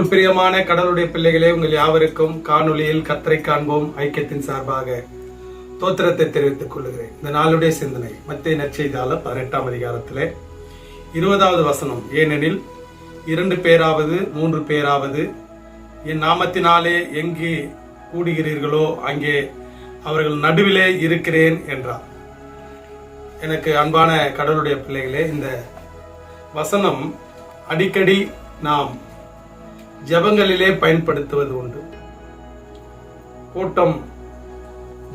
கிறிஸ்துவுக்குள் பிரியமான கடவுளுடைய பிள்ளைகளே உங்கள் யாவருக்கும் காணொளியில் கத்தரை காண்போம் ஐக்கியத்தின் சார்பாக தோத்திரத்தை தெரிவித்துக் கொள்கிறேன். இந்த நாளுடைய சிந்தனை மத்திய நற்செய்தால பதினெட்டாம் அதிகாரத்திலே இருபதாவது வசனம். ஏனெனில் இரண்டு பேராவது மூன்று பேராவது என் நாமத்தினாலே எங்கே கூடுகிறீர்களோ அங்கே அவர்கள் நடுவிலே இருக்கிறேன் என்றார். எனக்கு அன்பான கடவுளுடைய பிள்ளைகளே இந்த வசனம் அடிக்கடி நாம் ஜெபங்களிலே பயன்படுத்துவது உண்டு. கூட்டம்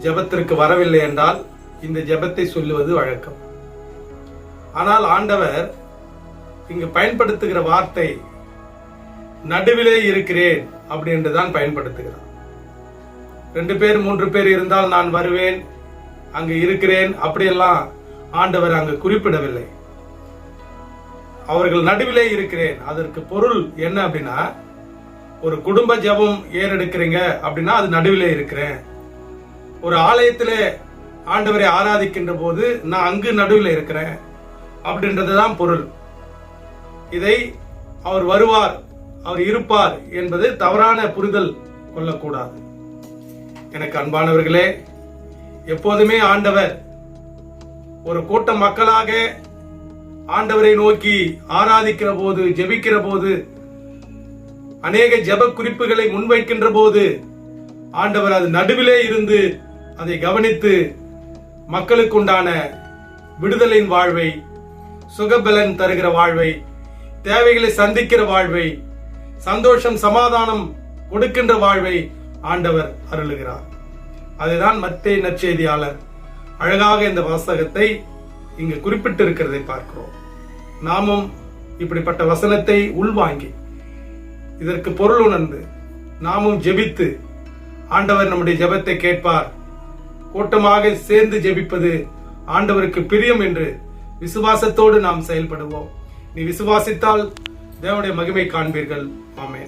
ஜெபத்திற்கு வரவில்லை என்றால் இந்த ஜெபத்தை சொல்லுவது வழக்கம். ஆனால் ஆண்டவர் இங்கு பயன்படுத்துகிற வார்த்தை நடுவிலே இருக்கிறேன் அப்படி என்று தான் பயன்படுத்துகிறார். ரெண்டு பேர் மூன்று பேர் இருந்தால் நான் வருவேன் அங்கு இருக்கிறேன் அப்படியெல்லாம் ஆண்டவர் அங்கு குறிப்பிடவில்லை. அவர்கள் நடுவிலே இருக்கிறேன் அதற்கு பொருள் என்ன அப்படின்னா ஒரு குடும்ப ஜெபம் ஏறெடுக்கிறீங்க அப்படின்னா அது நடுவில் இருக்கிறேன். ஒரு ஆலயத்தில் ஆண்டவரை ஆராதிக்கின்ற போது நான் அங்கு நடுவில் இருக்கிறேன் அப்படின்றதுதான் பொருள். இதை அவர் வருவார் அவர் இருப்பார் என்பது தவறான புரிதல் கொள்ளக்கூடாது. எனக்கு அன்பானவர்களே எப்போதுமே ஆண்டவர் ஒரு கூட்ட மக்களாக ஆண்டவரை நோக்கி ஆராதிக்கிற போது ஜெபிக்கிற போது அநேக ஜெப குறிப்புகளை முன்வைக்கின்ற போது ஆண்டவர் அது நடுவிலே இருந்து அதை கவனித்து மக்களுக்கு உண்டான விடுதலின் வாழ்வை சுகபலன் தருகிற வாழ்வை தேவைகளை சந்திக்கிற வாழ்வை சந்தோஷம் சமாதானம் கொடுக்கின்ற வாழ்வை ஆண்டவர் அருளுகிறார். அதுதான் மத்திய நற்செய்தியாளர் அழகாக இந்த வாசகத்தை இங்கு குறிப்பிட்டிருக்கிறதை பார்க்கிறோம். நாமும் இப்படிப்பட்ட வசனத்தை உள்வாங்கி இதற்கு பொருள் உணர்ந்து நாமும் ஜெபித்து ஆண்டவர் நம்முடைய ஜெபத்தை கேட்பார். கூட்டமாக சேர்ந்து ஜெபிப்பது ஆண்டவருக்கு பிரியம் என்று விசுவாசத்தோடு நாம் செயல்படுவோம். நீ விசுவாசித்தால் தேவனுடைய மகிமை காண்பீர்கள். ஆமே